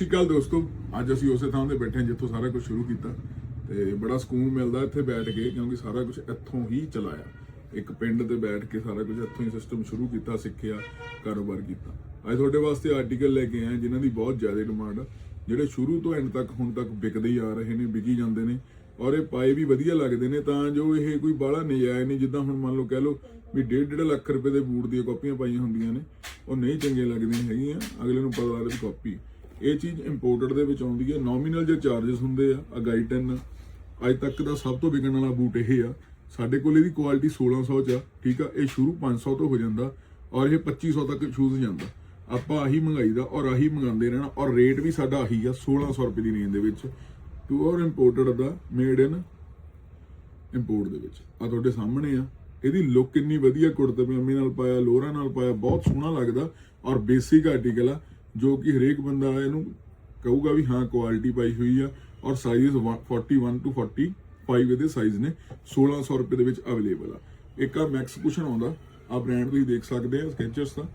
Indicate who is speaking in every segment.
Speaker 1: ਸ਼੍ਰੀ ਅਕਾਲ ਦੋਸਤੋ। ਅੱਜ ਅਸੀਂ ਉਸੇ ਥਾਂ ਤੇ ਬੈਠੇ ਹਾਂ ਜਿੱਥੋਂ ਸਾਰਾ ਕੁਝ ਸ਼ੁਰੂ ਕੀਤਾ। ਤੇ ਬੜਾ ਸਕੂਨ ਮਿਲਦਾ ਇੱਥੇ ਬੈਠ ਕੇ ਕਿਉਂਕਿ ਸਾਰਾ ਕੁਝ ਇੱਥੋਂ ਹੀ ਚਲਾਇਆ। ਇੱਕ ਪਿੰਡ ਤੇ ਬੈਠ ਕੇ ਸਾਰਾ ਕੁਝ ਇੱਥੋਂ ਹੀ ਸਿਸਟਮ ਸ਼ੁਰੂ ਕੀਤਾ, ਸਿੱਖਿਆ, ਕਾਰੋਬਾਰ ਕੀਤਾ। ਅੱਜ ਤੁਹਾਡੇ ਵਾਸਤੇ ਆਰਟੀਕਲ ਲੈ ਕੇ ਆਏ ਹਾਂ ਜਿਨ੍ਹਾਂ ਦੀ ਬਹੁਤ ਜ਼ਿਆਦਾ ਡਿਮਾਂਡ ਆ। ਜਿਹੜੇ ਸ਼ੁਰੂ ਤੋਂ ਐਂਡ ਤੱਕ, ਹੁਣ ਤੱਕ ਵਿਕਦੇ ਹੀ ਆ ਰਹੇ ਨੇ, ਵਿਕੀ ਜਾਂਦੇ ਨੇ ਔਰ ਇਹ ਪਾਏ ਵੀ ਵਧੀਆ ਲੱਗਦੇ ਨੇ ਤਾਂ ਜੋ ਇਹ ਕੋਈ ਬਾਹਲਾ ਨਜਾਇਜ਼ ਨਹੀਂ, ਜਿੱਦਾਂ ਹੁਣ ਮੰਨ ਲਓ ਕਹਿ ਲਓ ਵੀ 1.5 ਲੱਖ ਰੁਪਏ ਦੇ ਬੂਟ ਦੀਆਂ ਕਾਪੀਆਂ ਪਾਈਆਂ ਹੁੰਦੀਆਂ ਨੇ, ਉਹ ਨਹੀਂ ਚੰਗੀਆਂ ਲੱਗਦੀਆਂ ਹੈਗੀਆਂ। ਅਗਲੇ ਨੂੰ ਪਤਾ ਲੱਗਦਾ ਕਾਪੀ ਇਹ ਚੀਜ਼ ਇੰਪੋਰਟਡ ਦੇ ਵਿੱਚ ਆਉਂਦੀ ਹੈ। ਨੋਮੀਨਲ ਜੇ ਚਾਰजेस ਹੁੰਦੇ ਆ ਆ ਅੱਜ ਤੱਕ ਦਾ ਸਭ ਤੋਂ ਵਿਕਣ ਵਾਲਾ ਬੂਟ ਇਹ ਆ। ਸਾਡੇ ਕੋਲ ਇਹਦੀ ਕੁਆਲਿਟੀ 1600 ਚ ਆ, ਠੀਕ ਆ? ਇਹ ਸ਼ੁਰੂ 500 ਤੋਂ ਹੋ ਜਾਂਦਾ ਔਰ ਇਹ 2500 ਤੱਕ ਸ਼ੂਜ਼ ਜਾਂਦਾ। ਆਪਾਂ ਆਹੀ ਮੰਗਾਈ ਦਾ ਔਰ ਆਹੀ ਮੰਗਾਉਂਦੇ ਰਹਿਣਾ ਔਰ ਰੇਟ ਵੀ ਸਾਡਾ ਆਹੀ ਆ 1600 ਰੁਪਏ ਦੀ ਰੇਂਜ ਦੇ ਵਿੱਚ। ਪਿਓਰ ਇੰਪੋਰਟਡ ਦਾ ਮੇਡ ਇਨ ਇੰਪੋਰਟ ਦੇ ਵਿੱਚ। ਆ ਤੁਹਾਡੇ ਸਾਹਮਣੇ ਆ। ਇਹਦੀ ਲੁੱਕ ਕਿੰਨੀ ਵਧੀਆ, ਕੁੜਤੇ ਪਜਾਮੇ ਨਾਲ ਪਾਇਆ ਲੋਰਾਂ ਨਾਲ ਪਾਇਆ, ਬਹੁਤ ਸੋਹਣਾ ਲੱਗਦਾ ਔਰ ਬੇਸਿਕ ਆਰਟੀਕਲ ਆ। ਜੋ ਕਿ ਹਰੇਕ ਬੰਦਾ ਇਹਨੂੰ ਕਹੂਗਾ ਵੀ ਹਾਂ ਕੁਆਲਿਟੀ ਪਾਈ ਹੋਈ ਆ ਔਰ ਸਾਈਜ਼ 41 ਟੂ 45 ਇਹਦੇ ਸਾਈਜ਼ ਨੇ 1600 ਰੁਪਏ ਦੇ ਵਿੱਚ ਅਵੇਲੇਬਲ ਆ। ਇੱਕ ਆ ਮੈਕਸ ਕੁਸ਼ਨ ਆਉਂਦਾ ਆ ਬ੍ਰਾਂਡ ਤੁਸੀਂ ਦੇਖ ਸਕਦੇ ਆ ਸਕੈਚਰਸ ਦਾ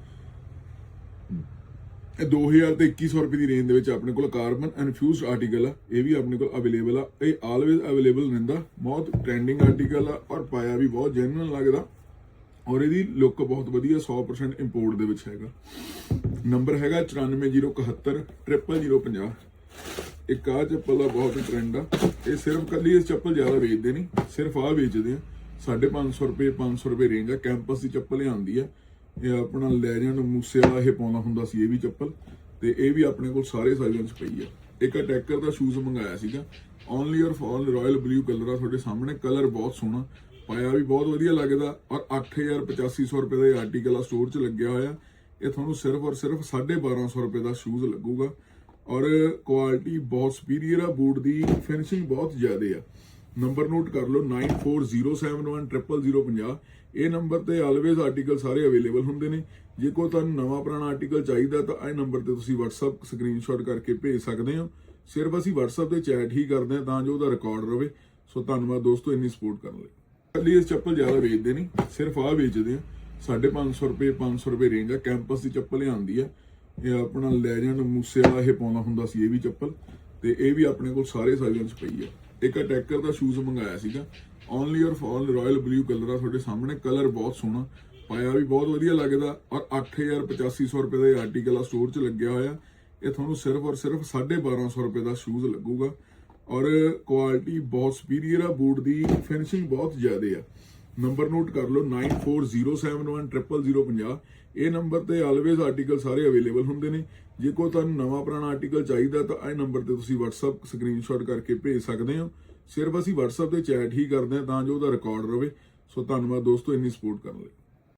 Speaker 1: ਇਹ 2000 ਤੇ 2100 ਰੁਪਏ ਦੀ ਰੇਂਜ ਦੇ ਵਿੱਚ ਆਪਣੇ ਕੋਲ ਕਾਰਬਨ ਇਨਫਿਊਜ਼ਡ ਆਰਟੀਕਲ ਆ, ਇਹ ਵੀ ਆਪਣੇ ਕੋਲ ਅਵੇਲੇਬਲ ਆ। ਇਹ ਆਲਵੇਜ਼ ਅਵੇਲੇਬਲ ਰਹਿੰਦਾ, ਬਹੁਤ ਟ੍ਰੈਂਡਿੰਗ ਆਰਟੀਕਲ ਆ ਔਰ ਪਾਇਆ ਵੀ ਬਹੁਤ ਜੈਨੂਇਨ ਲੱਗਦਾ। ਔਰ ਇਹਦੀ ਲੁੱਕ ਬਹੁਤ ਵਧੀਆ 100% ਇੰਪੋਰਟ ਦੇ ਵਿੱਚ ਹੈਗਾ। ਨੰਬਰ ਹੈਗਾ 94071 00050 ਇੱਕ ਆ ਚੱਪਲ ਦਾ ਬਹੁਤ ਟ੍ਰੈਂਡ ਆ। ਇਹ ਸਿਰਫ ਕੱਲੀ ਇਸ ਚੱਪਲ ਜ਼ਿਆਦਾ ਵੇਚਦੇ ਨਹੀਂ, ਸਿਰਫ ਆ ਵੇਚਦੇ ਆ। 550 ਰੁਪਏ 500 ਰੁਪਏ ਰੇਂਜ ਆ। ਕੈਂਪਸ ਦੀ ਚੱਪਲ ਹੀ ਆਉਂਦੀ ਆ। ਇਹ ਆਪਣਾ ਲੈਜੈਂਡ ਮੂਸੇ ਵਾਲਾ ਇਹ ਪਾਉਂਦਾ ਹੁੰਦਾ ਸੀ, ਇਹ ਵੀ ਚੱਪਲ। ਤੇ ਇਹ ਵੀ ਆਪਣੇ ਕੋਲ ਸਾਰੇ ਸਾਈਜ਼ਾਂ 'ਚ ਪਈ ਆ। ਇੱਕ ਅਟੈਕਰ ਦਾ ਸ਼ੂਜ਼ ਮੰਗਾਇਆ ਸੀਗਾ। ਓਨਲੀ ਔਰ ਫॉल ਰਾਇਲ ਬਲੂ ਕਲਰ ਆ ਤੁਹਾਡੇ ਸਾਹਮਣੇ। ਕਲਰ ਬਹੁਤ ਸੋਹਣਾ। ਪਾਇਆ ਵੀ ਬਹੁਤ ਵਧੀਆ ਲੱਗਦਾ ਔਰ 8850 ਰੁਪਏ ਦਾ ਆਰਟੀਕਲ ਆ ਸਟੋਰ 'ਚ ਲੱਗਿਆ ਹੋਇਆ। ਇਹ ਤੁਹਾਨੂੰ ਸਿਰਫ ਔਰ ਸਿਰਫ 1250 ਰੁਪਏ ਦਾ ਸ਼ੂਜ਼ ਲੱਗੂਗਾ। ਔਰ ਕੁਆਲਿਟੀ ਬਹੁਤ ਸੁਪੀਰੀਅਰ ਆ ਬੂਟ ਦੀ ਫਿਨਿਸ਼ਿੰਗ ਬਹੁਤ ਜ਼ਿਆਦੇ ਆ। ਨੰਬਰ ਨੋਟ ਕਰ ਲਓ 9407100050 ਇਹ ਨੰਬਰ ਤੇ ਆਲਵੇਜ਼ ਆਰਟੀਕਲ ਸਾਰੇ ਅਵੇਲੇਬਲ ਹੁੰਦੇ ਨੇ। ਜੇ ਕੋਈ ਤੁਹਾਨੂੰ ਨਵਾਂ ਪੁਰਾਣਾ ਆਰਟੀਕਲ ਚਾਹੀਦਾ ਤਾਂ ਇਹ ਨੰਬਰ ਤੇ ਤੁਸੀਂ WhatsApp ਸਕਰੀਨਸ਼ਾਟ ਕਰਕੇ ਭੇਜ ਸਕਦੇ ਹੋ। ਸਿਰਫ ਅਸੀਂ WhatsApp ਤੇ ਚੈਟ ਹੀ ਕਰਦੇ ਹਾਂ ਤਾਂ ਜੋ ਉਹਦਾ ਰਿਕਾਰਡ ਰਵੇ ਸੋ ਧੰਨਵਾਦ ਦੋਸਤੋ, ਇੰਨੀ ਸਪੋਰਟ ਕਰਨ ਲਈ। ਕੱਲੀ ਇਸ ਚੱਪਲ ਜ਼ਿਆਦਾ ਵੇਚਦੇ ਨਹੀਂ, ਸਿਰਫ ਆਹ ਵੇਚਦੇ ਆ। 550 ਰੁਪਏ 500 ਰੁਪਏ ਰੇਂਜ ਆ ਕੈਂਪਸ ਦੀ ਚੱਪਲ ਹੀ ਆ। ਇਹ ਆਪਣਾ ਲੈਜੈਂਡ ਮੂਸੇ ਵਾਲਾ ਇਹ ਪਾਉਂਦਾ ਹੁੰਦਾ ਸੀ, ਇਹ ਵੀ ਚੱਪਲ। ਤੇ ਇਹ ਵੀ ਆਪਣੇ ਕੋਲ ਸਾਰੇ ਸਾਈਜ਼ਾਂ 'ਚ ਪਈ ਆ। ਇੱਕ ਅਟੈਕਰ ਦਾ ਸ਼ੂਜ਼ ਮੰਗਾਇਆ ਸੀਗਾ। ਓਨਲੀ ਔਰ ਫॉल ਰਾਇਲ ਬਲੂ ਕਲਰ ਆ ਤੁਹਾਡੇ ਸਾਹਮਣੇ। ਕਲਰ ਬਹੁਤ ਸੋਹਣਾ। ਪਾਇਆ ਵੀ ਬਹੁਤ ਵਧੀਆ ਲੱਗਦਾ। ਔਰ 8850 ਰੁਪਏ ਦਾ ਆਰਟੀਕਲ ਆ ਸਟੋਰ 'ਚ ਲੱਗਿਆ ਹੋਇਆ। ਇਹ ਤੁਹਾਨੂੰ ਸਿਰਫ ਔਰ ਸਿਰਫ 1250 ਰੁਪਏ ਦਾ ਸ਼ੂਜ਼ ਲੱਗੂਗਾ। ਔਰ ਕੁਆਲਿਟੀ ਬਹੁਤ ਸੁਪੀਰੀਅਰ ਆ ਬੂਟ ਦੀ ਫਿਨਿਸ਼ਿੰਗ ਬਹੁਤ ਜ਼ਿਆਦਾ ਆ। ਨੰਬਰ ਨੋਟ ਕਰ ਲਓ 9407100050 ਇਹ ਨੰਬਰ ਤੇ ਆਲਵੇਜ਼ ਆਰਟੀਕਲ ਸਾਰੇ ਅਵੇਲੇਬਲ ਹੁੰਦੇ ਨੇ। ਜੇ ਕੋਈ ਤੁਹਾਨੂੰ ਨਵਾਂ ਪੁਰਾਣਾ ਆਰਟੀਕਲ ਚਾਹੀਦਾ ਤਾਂ ਇਹ ਨੰਬਰ ਤੇ ਤੁਸੀਂ WhatsApp ਸਕਰੀਨਸ਼ਾਟ ਕਰਕੇ ਭੇਜ ਸਕਦੇ ਹੋ। ਸਿਰਫ ਅਸੀਂ WhatsApp ਤੇ ਚੈਟ ਹੀ ਕਰਦੇ ਹਾਂ ਤਾਂ ਜੋ ਉਹਦਾ ਰਿਕਾਰਡ ਰਵੇ ਸੋ ਧੰਨਵਾਦ ਦੋਸਤੋ, ਇੰਨੀ ਸਪੋਰਟ ਕਰਨ ਲਈ।